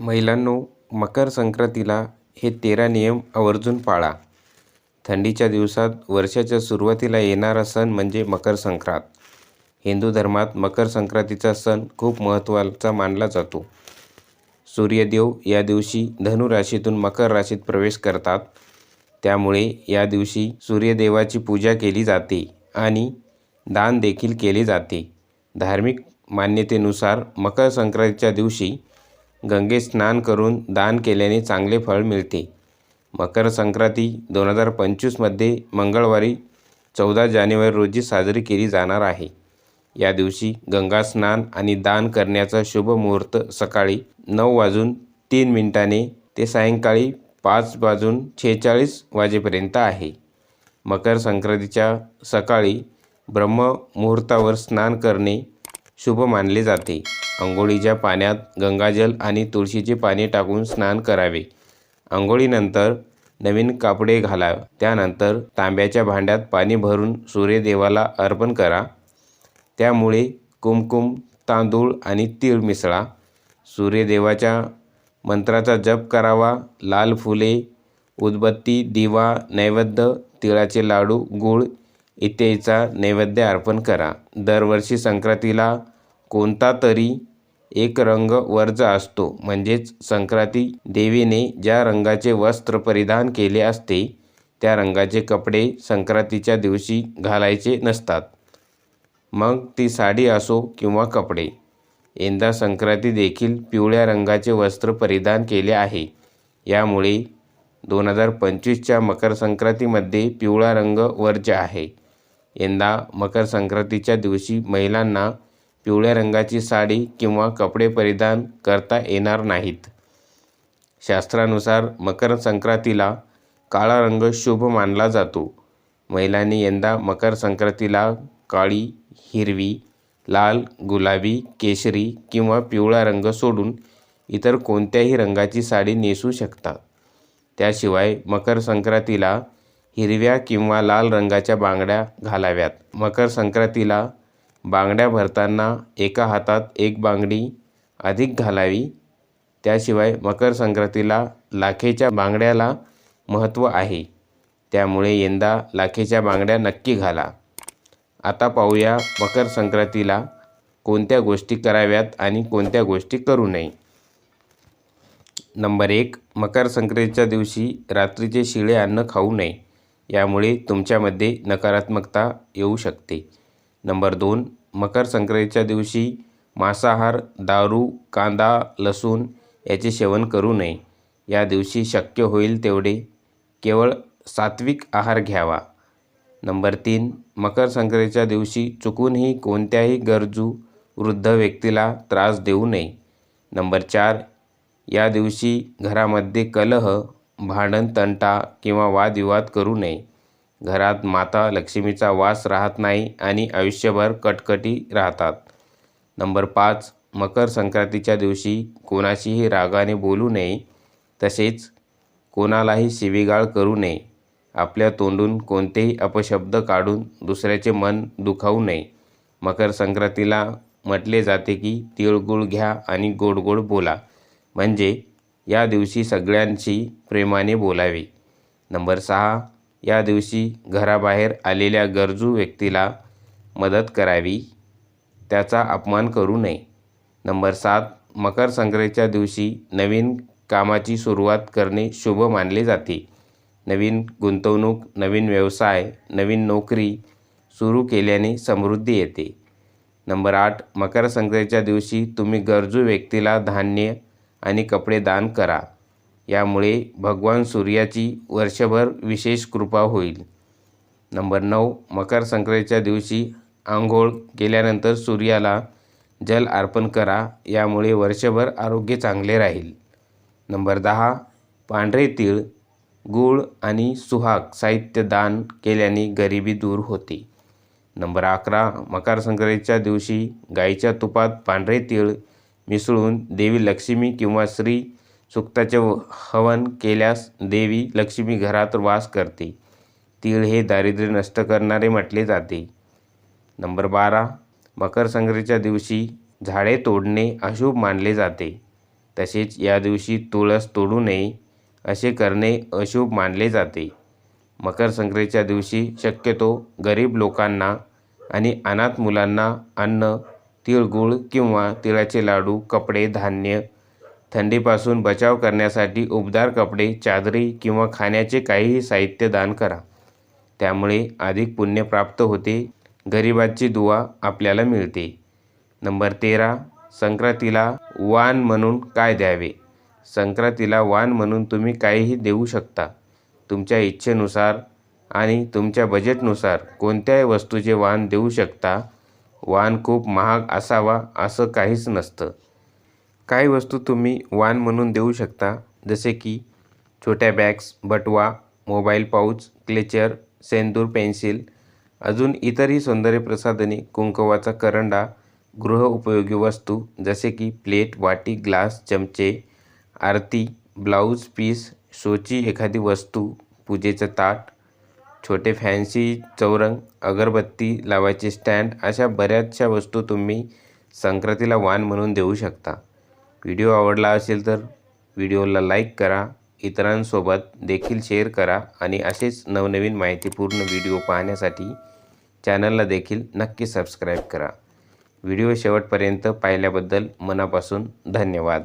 महिलांनो मकर संक्रांतीला हे तेरा नियम आवर्जून पाळा. थंडीच्या दिवसात वर्षाच्या सुरुवातीला येणारा सण म्हणजे मकर संक्रांत. हिंदू धर्मात मकर संक्रांतीचा सण खूप महत्त्वाचा मानला जातो. सूर्यदेव या दिवशी धनु राशीतून मकर राशीत प्रवेश करतात. त्यामुळे या दिवशी सूर्यदेवाची पूजा केली जाते आणि दान देखील केले जाते. धार्मिक मान्यतेनुसार मकर संक्रांतीच्या दिवशी गंगेत स्नान करून दान केल्याने चांगले फळ मिळते. मकर संक्रांती दोन हजार पंचवीसमध्ये मंगळवारी चौदा जानेवारी रोजी साजरी केली जाणार आहे. या दिवशी गंगा स्नान आणि दान करण्याचा शुभ मुहूर्त सकाळी नऊ वाजून तीन मिनिटाने ते सायंकाळी पाच वाजून छेचाळीस वाजेपर्यंत आहे. मकर संक्रांतीच्या सकाळी ब्रह्ममुहूर्तावर स्नान करणे शुभ मानले जाते. आंघोळीच्या पाण्यात गंगाजल आणि तुळशीचे पाणी टाकून स्नान करावे. आंघोळीनंतर नवीन कापडे घाला त्यानंतर तांब्याच्या भांड्यात पाणी भरून सूर्यदेवाला अर्पण करा. त्यामुळे कुमकुम तांदूळ आणि तीळ मिसळा. सूर्यदेवाच्या मंत्राचा जप करावा. लाल फुले उदबत्ती दिवा नैवेद्य तिळाचे लाडू गूळ इत्यादीचा नैवेद्य अर्पण करा. दरवर्षी संक्रांतीला कोणता तरी एक रंग वरचा असतो. म्हणजेच संक्रांती देवीने ज्या रंगाचे वस्त्र परिधान केले असते त्या रंगाचे कपडे संक्रांतीच्या दिवशी घालायचे नसतात. मग ती साडी असो किंवा कपडे यंदा संक्रांती देखील पिवळ्या रंगाचे वस्त्र परिधान केले आहे. यामुळे दोन हजार पंचवीसच्या मकर संक्रांतीमध्ये पिवळा रंग वर्ज्य आहे. यंदा मकर संक्रांतीच्या दिवशी महिलांना पिवळ्या रंगाची साडी किंवा कपडे परिधान करता येणार नाहीत. शास्त्रानुसार मकर संक्रांतीला काळा रंग शुभ मानला जातो. महिलांनी यंदा मकर संक्रांतीला काळी हिरवी लाल गुलाबी केशरी किंवा पिवळा रंग सोडून इतर कोणत्याही रंगाची साडी नेसू शकतात त्याशिवाय मकर संक्रांतीला हिरव्या किंवा लाल रंगाच्या बांगड्या घालाव्यात. मकर संक्रांतीला बांगड्या भरताना एका हातात एक बांगडी अधिक घालावी. त्याशिवाय मकर संक्रांतीला लाखेच्या बांगड्याला महत्त्व आहे. त्यामुळे यंदा लाखेच्या बांगड्या नक्की घाला. आता पाहूया मकर संक्रांतीला कोणत्या गोष्टी कराव्यात आणि कोणत्या गोष्टी करू नये. नंबर एक मकर संक्रांतीच्या दिवशी रात्रीचे शिळे अन्न खाऊ नये. यामुळे तुमच्यामध्ये नकारात्मकता येऊ शकते. नंबर दोन मकर संक्रांतीच्या दिवशी मांसाहार दारू कांदा लसूण याचे सेवन करू नये. या दिवशी शक्य होईल तेवढे केवळ सात्विक आहार घ्यावा. नंबर तीन मकर संक्रांतीच्या दिवशी चुकूनही कोणत्याही गरजू वृद्ध व्यक्तीला त्रास देऊ नये. नंबर चार या दिवशी घरामध्ये कलह भांडण तंटा किंवा वादविवाद करू नये. घरात माता लक्ष्मीचा वास राहत नाही आणि आयुष्यभर कटकटी राहतात. नंबर पाच मकर संक्रांतीच्या दिवशी कोणाशीही रागाने बोलू नये. तसेच कोणालाही शिवीगाळ करू नये. आपल्या तोंडून कोणतेही अपशब्द काढून दुसऱ्याचे मन दुखावू नये. मकर संक्रांतीला म्हटले जाते की तिळगुळ घ्या आणि गोड गोड बोला. म्हणजे या दिवशी सगळ्यांशी प्रेमाने बोलावे. नंबर सहा या दिवशी घराबाहेर आलेल्या गरजू व्यक्तीला मदत करावी त्याचा अपमान करू नये. नंबर सात मकर संक्रांतीच्या दिवशी नवीन कामाची सुरुवात करणे शुभ मानले जाते. नवीन गुंतवणूक नवीन व्यवसाय नवीन नोकरी सुरू केल्याने समृद्धी येते. नंबर आठ मकर संक्रांतीच्या दिवशी तुम्ही गरजू व्यक्तीला धान्य आणि कपडे दान करा. यामुळे भगवान सूर्याची वर्षभर विशेष कृपा होईल. नंबर नऊ मकर संक्रांतीच्या दिवशी आंघोळ केल्यानंतर सूर्याला जल अर्पण करा यामुळे वर्षभर आरोग्य चांगले राहील. नंबर दहा पांढरे तीळ गूळ आणि सुहाग साहित्य दान केल्याने गरिबी दूर होते. नंबर अकरा मकर संक्रांतीच्या दिवशी गाईच्या तुपात पांढरे तीळ मिसळून देवी लक्ष्मी किंवा श्री सुक्ताचे हवन केल्यास देवी लक्ष्मी घरात वास करते. तीळ हे दारिद्र्य नष्ट करणारे म्हटले जाते. नंबर बारा. मकर संक्रांतीच्या दिवशी झाडे तोडणे अशुभ मानले जाते. तसेच या दिवशी तुळस तोडू नये असे करणे अशुभ मानले जाते. मकर संक्रांतीच्या दिवशी शक्यतो गरीब लोकांना आणि अनाथ मुलांना अन्न तिळगुळ किंवा तिळाचे लाडू कपडे धान्य थंडीपासून बचाव करण्यासाठी उबदार कपडे चादरी किंवा खाण्याचे काहीही साहित्य दान करा. त्यामुळे अधिक पुण्य प्राप्त होते. गरिबाची दुवा आपल्याला मिळते. नंबर तेरा. संक्रांतीला वाण म्हणून काय द्यावे? संक्रांतीला वाण म्हणून तुम्ही काहीही देऊ शकता. तुमच्या इच्छेनुसार आणि तुमच्या बजेटनुसार कोणत्याही वस्तूचे वाण देऊ शकता. वाण खूप महाग असावा असं काहीच नसतं. काही वस्तू तुम्ही वाण म्हणून देऊ शकता जसे की छोट्या बॅग्स बटवा मोबाईल पाऊच क्लेचर सेंदूर पेन्सिल अजून इतरही सौंदर्य प्रसाधने कुंकवाचा करंडा गृह उपयोगी वस्तू जसे की प्लेट वाटी ग्लास चमचे आरती ब्लाऊज पीस शोची एखादी वस्तू पूजेचं ताट छोटे फॅन्सी चौरंग अगरबत्ती लावायचे स्टँड अशा बऱ्याचशा वस्तू तुम्ही संक्रांतीला वाण म्हणून देऊ शकता. व्हिडिओ आवडला असेल तर व्हिडिओला लाईक करा इतरांसोबत देखील शेअर करा आणि असेच नवनवीन माहितीपूर्ण व्हिडिओ पाहण्यासाठी चॅनलला देखील नक्की सबस्क्राईब करा. व्हिडिओ शेवटपर्यंत पाहिल्याबद्दल मनापासून धन्यवाद.